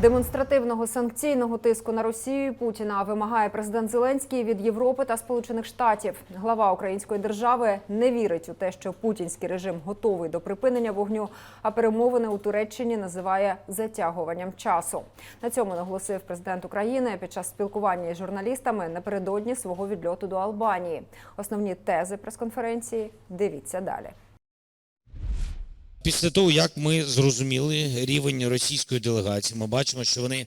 Демонстративного санкційного тиску на Росію Путіна вимагає президент Зеленський від Європи та Сполучених Штатів. Глава української держави не вірить у те, що путінський режим готовий до припинення вогню, а перемовини у Туреччині називає затягуванням часу. На цьому наголосив президент України під час спілкування із журналістами напередодні свого відльоту до Албанії. Основні тези прес-конференції дивіться далі. Після того, як ми зрозуміли рівень російської делегації, ми бачимо, що вони,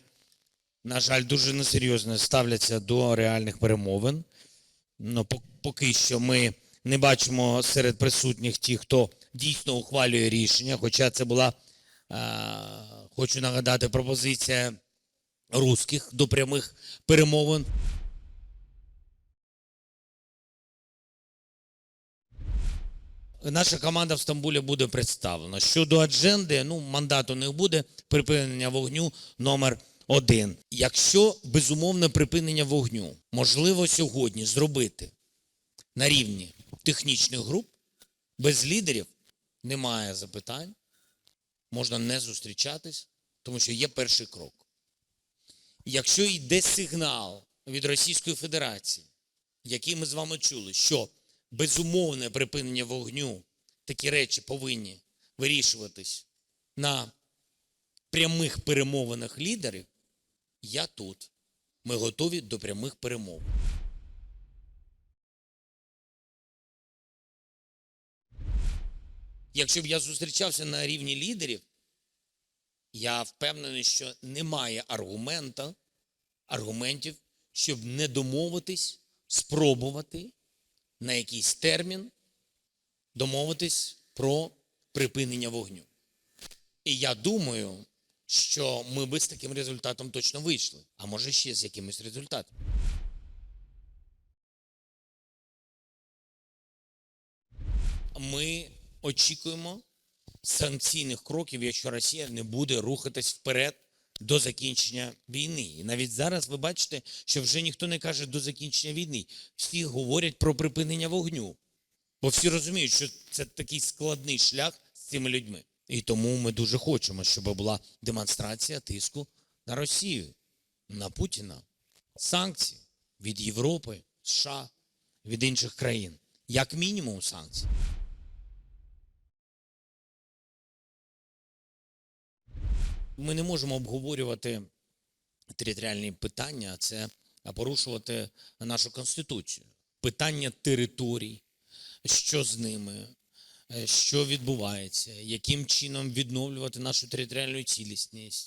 на жаль, дуже несерйозно ставляться до реальних перемовин. Ну, поки що ми не бачимо серед присутніх ті, хто дійсно ухвалює рішення. Хоча це була, е, хочу нагадати, пропозиція русських до прямих перемовин. Наша команда в Стамбулі буде представлена. Щодо адженди, ну мандат у них буде припинення вогню номер один. Якщо безумовне припинення вогню можливо сьогодні зробити на рівні технічних груп, без лідерів немає запитань, можна не зустрічатись, тому що є перший крок. Якщо йде сигнал від Російської Федерації, який ми з вами чули, що безумовне припинення вогню, такі речі повинні вирішуватись на прямих перемовинах лідерів, я тут. Ми готові до прямих перемов. Якщо б я зустрічався на рівні лідерів, я впевнений, що немає аргумента, аргументів, щоб не домовитись, спробувати на якийсь термін домовитись про припинення вогню. І я думаю, що ми би з таким результатом точно вийшли, а може ще з якимось результатом. Ми очікуємо санкційних кроків, якщо Росія не буде рухатись вперед до закінчення війни. І навіть зараз ви бачите, що вже ніхто не каже до закінчення війни. Всі говорять про припинення вогню. Бо всі розуміють, що це такий складний шлях з цими людьми. І тому ми дуже хочемо, щоб була демонстрація тиску на Росію, на Путіна, санкції від Європи, США, від інших країн. Як мінімум санкції. Ми не можемо обговорювати територіальні питання, це порушувати нашу конституцію. Питання територій, що з ними, е, що відбувається, яким чином відновлювати нашу територіальну цілісність,